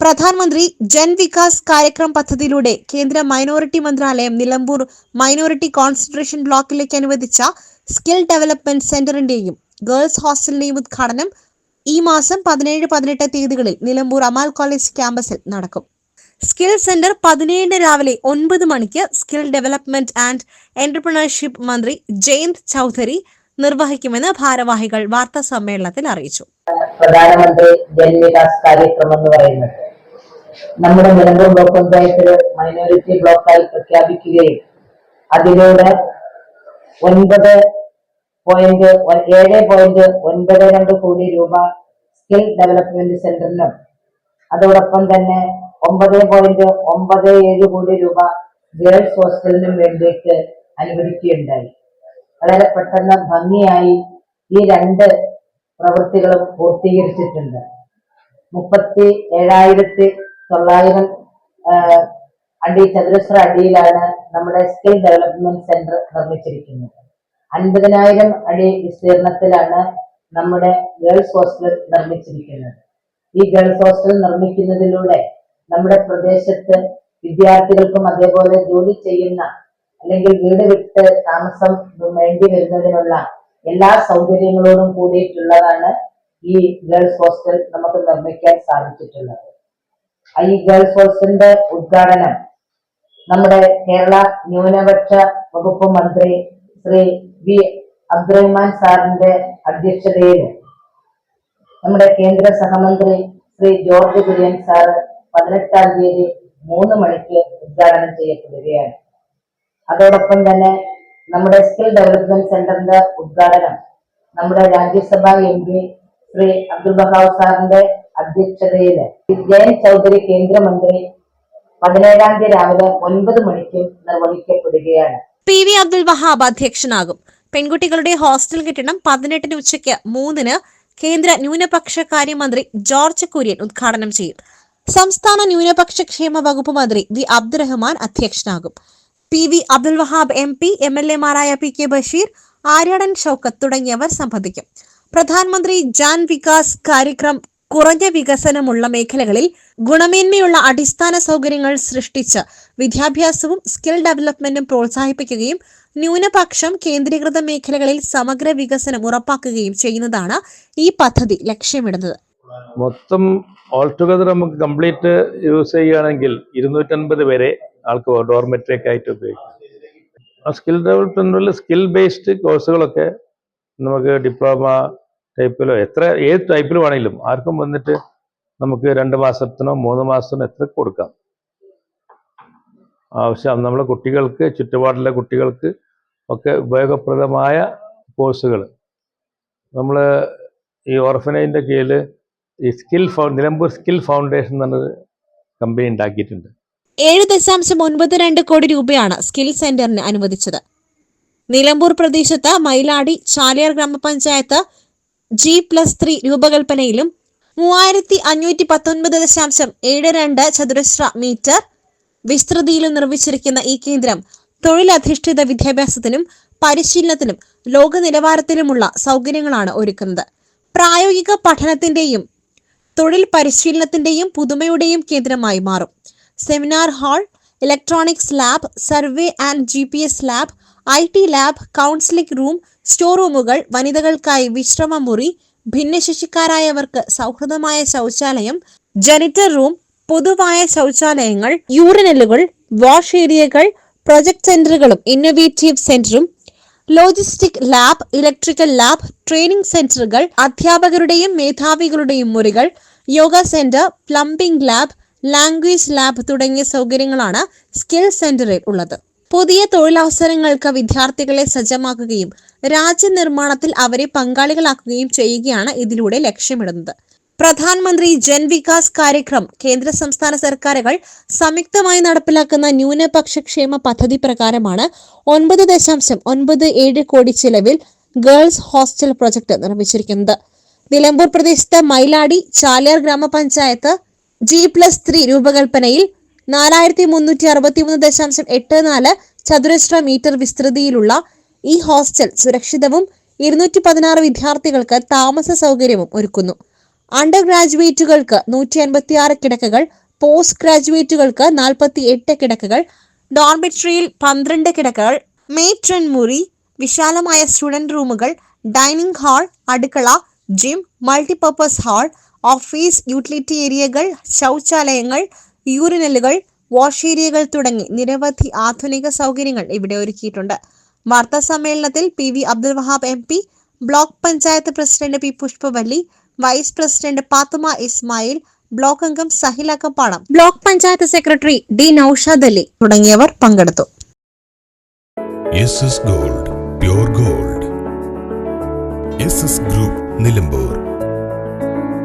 പ്രധാനമന്ത്രി ജൻ വികാസ് കാര്യക്രം പദ്ധതിയിലൂടെ കേന്ദ്ര മൈനോറിറ്റി മന്ത്രാലയം നിലമ്പൂർ മൈനോറിറ്റി കോൺസെൻട്രേഷൻ ബ്ലോക്കിലേക്ക് അനുവദിച്ച സ്കിൽ ഡെവലപ്മെന്റ് സെന്ററിന്റെയും ഗേൾസ് ഹോസ്റ്റലിന്റെയും ഉദ്ഘാടനം ഈ മാസം പതിനേഴ് പതിനെട്ട് തീയതികളിൽ നിലമ്പൂർ അമാൽ കോളേജ് ക്യാമ്പസിൽ നടക്കും. സ്കിൽ സെന്റർ പതിനേഴിന് രാവിലെ ഒൻപത് മണിക്ക് സ്കിൽ ഡെവലപ്മെന്റ് ആൻഡ് എന്റർപ്രണർഷിപ്പ് മന്ത്രി ജയന്ത് ചൌധരി നിർവഹിക്കുമെന്ന് ഭാരവാഹികൾ വാർത്താ സമ്മേളനത്തിൽ അറിയിച്ചു. പ്രധാനമന്ത്രി ജൻ വികാസ് കാര്യക്രമം എന്ന് പറയുന്നത് നമ്മുടെ നിലമ്പൂർ ബ്ലോക്ക് പഞ്ചായത്തിൽ മൈനോറിറ്റി ബ്ലോക്കായി പ്രഖ്യാപിക്കുകയും അതിലൂടെ ഒൻപത് പോയിന്റ് ഏഴ് പോയിന്റ് ഒൻപത് രണ്ട് കോടി രൂപ സ്കിൽ ഡെവലപ്മെന്റ് സെന്ററിനും അതോടൊപ്പം തന്നെ ഒമ്പത് പോയിന്റ് ഒമ്പത് ഏഴ് കോടി രൂപ ഗേൾസ് ഹോസ്റ്റലിനും വേണ്ടിയിട്ട് അനുവദിക്കുകയുണ്ടായി. വളരെ പെട്ടെന്ന് ഭംഗിയായി ഈ രണ്ട് പ്രവൃത്തികളും പൂർത്തീകരിച്ചിട്ടുണ്ട്. മുപ്പത്തി ഏഴായിരത്തി തൊള്ളായിരം അടി ചതുരശ്ര അടിയിലാണ് നമ്മുടെ സ്കിൽ ഡെവലപ്മെന്റ് സെന്റർ നിർമ്മിച്ചിരിക്കുന്നത്. അൻപതിനായിരം അടി വിസ്തീർണത്തിലാണ് നമ്മുടെ ഗേൾസ് ഹോസ്റ്റൽ നിർമ്മിച്ചിരിക്കുന്നത്. ഈ ഗേൾസ് ഹോസ്റ്റൽ നിർമ്മിക്കുന്നതിലൂടെ നമ്മുടെ പ്രദേശത്ത് വിദ്യാർത്ഥികൾക്കും അതേപോലെ ജോലി ചെയ്യുന്ന അല്ലെങ്കിൽ വീട് വിട്ട് താമസം വേണ്ടി വരുന്നതിനുള്ള എല്ലാ സൗകര്യങ്ങളോടും കൂടിയിട്ടുള്ളതാണ് ഈ ഗേൾസ് ഹോസ്റ്റൽ നമുക്ക് നിർമ്മിക്കാൻ സാധിച്ചിട്ടുള്ളത്. ഈ ഗേൾസ് ഹോസ്റ്റലിന്റെ ഉദ്ഘാടനം നമ്മുടെ കേരള ന്യൂനപക്ഷ വകുപ്പ് മന്ത്രി ശ്രീ വി അബ്ദുറഹ്മാൻ സാറിന്റെ അധ്യക്ഷതയിൽ നമ്മുടെ കേന്ദ്ര സഹമന്ത്രി ശ്രീ ജോർജ് കുര്യൻ സാറ് പതിനെട്ടാം തീയതി മൂന്ന് മണിക്ക് ഉദ്ഘാടനം ചെയ്യപ്പെടുകയാണ്. അതോടൊപ്പം തന്നെ നമ്മുടെ സ്കിൽ ഡെവലപ്മെന്റ് സെന്ററിന്റെ ഉദ്ഘാടനം നമ്മുടെ രാജ്യസഭാ എം പി ശ്രീ അബ്ദുൽ ബഹാവ് സാറിന്റെ അധ്യക്ഷതയിൽ ജയൻ ചൗധരി കേന്ദ്രമന്ത്രി പതിനേഴാം തീയതി രാവിലെ ഒൻപത് മണിക്ക് നിർവഹിക്കപ്പെടുകയാണ്. പി വി അബ്ദുൽ വഹാബ് അധ്യക്ഷനാകും. പെൺകുട്ടികളുടെ ഹോസ്റ്റൽ കെട്ടിടം പതിനെട്ടിന് ഉച്ചയ്ക്ക് മൂന്നിന് കേന്ദ്ര ന്യൂനപക്ഷ കാര്യമന്ത്രി ജോർജ് കുര്യൻ ഉദ്ഘാടനം ചെയ്യും. സംസ്ഥാന ന്യൂനപക്ഷ ക്ഷേമ വകുപ്പ് മന്ത്രി V Abdurahman അധ്യക്ഷനാകും. P V Abdul Wahab M P M L എമാരായ P K Basheer Aryadan Shoukath തുടങ്ങിയവർ സംബന്ധിക്കും. പ്രധാനമന്ത്രി ജാൻ വികാസ് കാര്യക്രം കുറഞ്ഞ വികസനമുള്ള മേഖലകളിൽ ഗുണമേന്മയുള്ള അടിസ്ഥാന സൗകര്യങ്ങൾ സൃഷ്ടിച്ച് വിദ്യാഭ്യാസവും സ്കിൽ ഡെവലപ്മെന്റും പ്രോത്സാഹിപ്പിക്കുകയും ന്യൂനപക്ഷം കേന്ദ്രീകൃത മേഖലകളിൽ സമഗ്ര വികസനം ഉറപ്പാക്കുകയും ചെയ്യുന്നതാണ് ഈ പദ്ധതി ലക്ഷ്യമിടുന്നത്. മൊത്തം ഓൾ ടുഗദർ നമുക്ക് കംപ്ലീറ്റ് യൂസ് ചെയ്യുകയാണെങ്കിൽ ഇരുന്നൂറ്റൻപത് വരെ ആൾക്ക് ഡോർമെട്രിക് ആയിട്ട് ഉപയോഗിക്കും. ആ സ്കിൽ ഡെവലപ്മെന്റിൽ സ്കിൽ ബേസ്ഡ് കോഴ്സുകളൊക്കെ നമുക്ക് ഡിപ്ലോമ ടൈപ്പിലോ? എത്ര ഏത് ടൈപ്പിൽ വേണമെങ്കിലും ആർക്കും വന്നിട്ട് നമുക്ക് രണ്ട് മാസത്തിനോ മൂന്ന് മാസത്തിനോ എത്ര കൊടുക്കാം? ആവശ്യം നമ്മളെ കുട്ടികൾക്ക് ചുറ്റുപാടിലെ കുട്ടികൾക്ക് ഒക്കെ ഉപയോഗപ്രദമായ കോഴ്സുകൾ നമ്മൾ ഈ ഓർഫനേജിന്റെ കീഴിൽ ഈ സ്കിൽ ഫൗ നിലമ്പൂർ സ്കിൽ ഫൗണ്ടേഷൻ എന്നൊരു കമ്പനി ഉണ്ടാക്കിയിട്ടുണ്ട്. ഏഴ് ദശാംശം ഒൻപത് രണ്ട് കോടി രൂപയാണ് സ്കിൽ സെന്ററിന് അനുവദിച്ചത്. നിലമ്പൂർ പ്രദേശത്ത് മയിലാടി ചാലിയാർ ഗ്രാമപഞ്ചായത്ത് ജി പ്ലസ് ത്രീ രൂപകൽപ്പനയിലും മൂവായിരത്തി അഞ്ഞൂറ്റി പത്തൊൻപത് ദശാംശം ഏഴ് രണ്ട് ചതുരശ്ര മീറ്റർ വിസ്തൃതിയിലും നിർമ്മിച്ചിരിക്കുന്ന ഈ കേന്ദ്രം തൊഴിലധിഷ്ഠിത വിദ്യാഭ്യാസത്തിനും പരിശീലനത്തിനും ലോക നിലവാരത്തിലുമുള്ള സൗകര്യങ്ങളാണ് ഒരുക്കുന്നത്. പ്രായോഗിക പഠനത്തിന്റെയും തൊഴിൽ പരിശീലനത്തിന്റെയും പുതുമയുടെയും കേന്ദ്രമായി മാറും. Seminar hall electronics lab survey and G lab I T lab counselling room store റൂമുകൾ വനിതകൾക്കായി വിശ്രമ മുറി ഭിന്നശേഷിക്കാരായവർക്ക് സൗഹൃദമായ ശൗചാലയം ജനിറ്റർ റൂം പൊതുവായ ശൗചാലയങ്ങൾ യൂറിനലുകൾ വാഷ് ഏരിയകൾ പ്രൊജക്ട് സെന്ററുകളും ഇന്നൊവേറ്റീവ് സെന്ററും logistic lab electrical lab training സെന്ററുകൾ അധ്യാപകരുടെയും മേധാവികളുടെയും മുറികൾ yoga centre plumbing lab language lab തുടങ്ങിയ സൗകര്യങ്ങളാണ് സ്കിൽ സെന്ററിൽ ഉള്ളത്. പുതിയ തൊഴിലവസരങ്ങൾക്ക് വിദ്യാർത്ഥികളെ സജ്ജമാക്കുകയും രാജ്യനിർമ്മാണത്തിൽ അവരെ പങ്കാളികളാക്കുകയും ചെയ്യുകയാണ് ഇതിലൂടെ ലക്ഷ്യമിടുന്നത്. പ്രധാനമന്ത്രി ജൻ വികാസ് കാര്യക്രം കേന്ദ്ര സംസ്ഥാന സർക്കാരുകൾ സംയുക്തമായി നടപ്പിലാക്കുന്ന ന്യൂനപക്ഷ ക്ഷേമ പദ്ധതി പ്രകാരമാണ് ഒൻപത് ദശാംശം ഒൻപത് ഏഴ് കോടി ചെലവിൽ ഗേൾസ് ഹോസ്റ്റൽ പ്രൊജക്ട് നിർമ്മിച്ചിരിക്കുന്നത്. നിലമ്പൂർ പ്രദേശത്ത് മൈലാടി ചാലിയാർ ഗ്രാമപഞ്ചായത്ത് ജി പ്ലസ് ത്രീ രൂപകൽപ്പനയിൽ നാലായിരത്തി മുന്നൂറ്റി അറുപത്തിമൂന്ന് ദശാംശം എട്ട് നാല് ചതുരശ്ര മീറ്റർ വിസ്തൃതിയിലുള്ള ഈ ഹോസ്റ്റൽ സുരക്ഷിതവും ഇരുന്നൂറ്റി പതിനാറ് വിദ്യാർത്ഥികൾക്ക് താമസ സൗകര്യവും ഒരുക്കുന്നു. അണ്ടർ ഗ്രാജുവേറ്റുകൾക്ക് നൂറ്റി അൻപത്തി ആറ് കിടക്കകൾ പോസ്റ്റ് ഗ്രാജുവേറ്റുകൾക്ക് നാൽപ്പത്തി എട്ട് കിടക്കകൾ ഡോർമിറ്ററിയിൽ പന്ത്രണ്ട് കിടക്കകൾ മേട്രൺ മുറി വിശാലമായ സ്റ്റുഡന്റ് റൂമുകൾ ഡൈനിങ് ഹാൾ അടുക്കള gym multipurpose hall office utility ഏരിയകൾ ശൗചാലയങ്ങൾ യൂറിനലുകൾ വാഷ് ഏരിയകൾ തുടങ്ങി നിരവധി ആധുനിക സൗകര്യങ്ങൾ ഇവിടെ ഒരുക്കിയിട്ടുണ്ട്. വാർത്താ സമ്മേളനത്തിൽ P V Abdul Wahab M P block panchayat president P Pushpavalli vice president Pathuma Ismail block അംഗം Sahila Kappalam block panchayat secretary D Noushad Ali തുടങ്ങിയവർ പങ്കെടുത്തു. Gold gold. ഗ്രൂപ്പ് നിലമ്പൂർ.